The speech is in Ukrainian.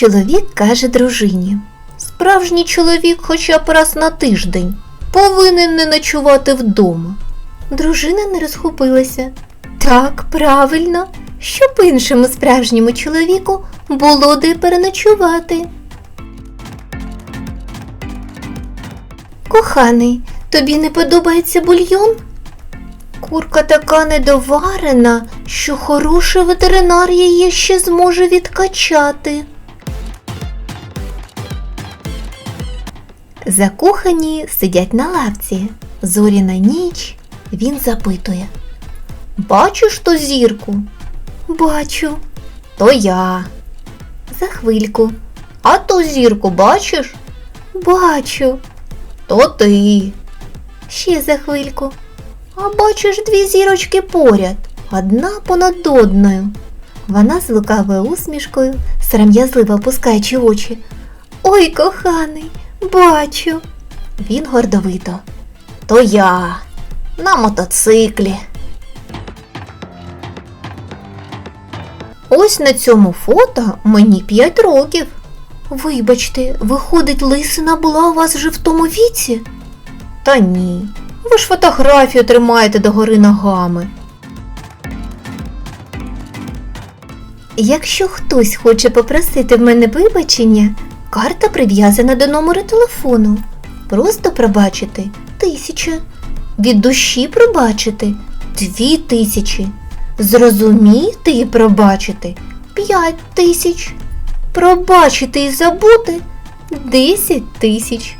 Чоловік каже дружині. Справжній чоловік хоча б раз на тиждень повинен не ночувати вдома. Дружина не розхопилася. Так, правильно, щоб іншому справжньому чоловіку було де переночувати. Коханий, тобі не подобається бульйон? Курка така недоварена, що хороший ветеринар її ще зможе відкачати. Закохані сидять на лавці. Зоряна ніч. Він запитує. Бачиш ту зірку? Бачу. То я. За хвильку. А ту зірку бачиш? Бачу. То ти. Ще за хвильку. А бачиш дві зірочки поряд, одна понад одною. Вона з лукавою усмішкою, сором'язливо опускаючи очі. Ой, коханий, бачу. Він гордовито. То я на мотоциклі. Ось на цьому фото мені 5 років. Вибачте, виходить, лисина була у вас вже в тому віці? Та ні. Ви ж фотографію тримаєте догори ногами. Якщо хтось хоче попросити в мене вибачення, карта прив'язана до номеру телефону. Просто пробачити тисяча. Від душі пробачити дві тисячі. Зрозуміти і пробачити п'ять тисяч. Пробачити і забути десять тисяч.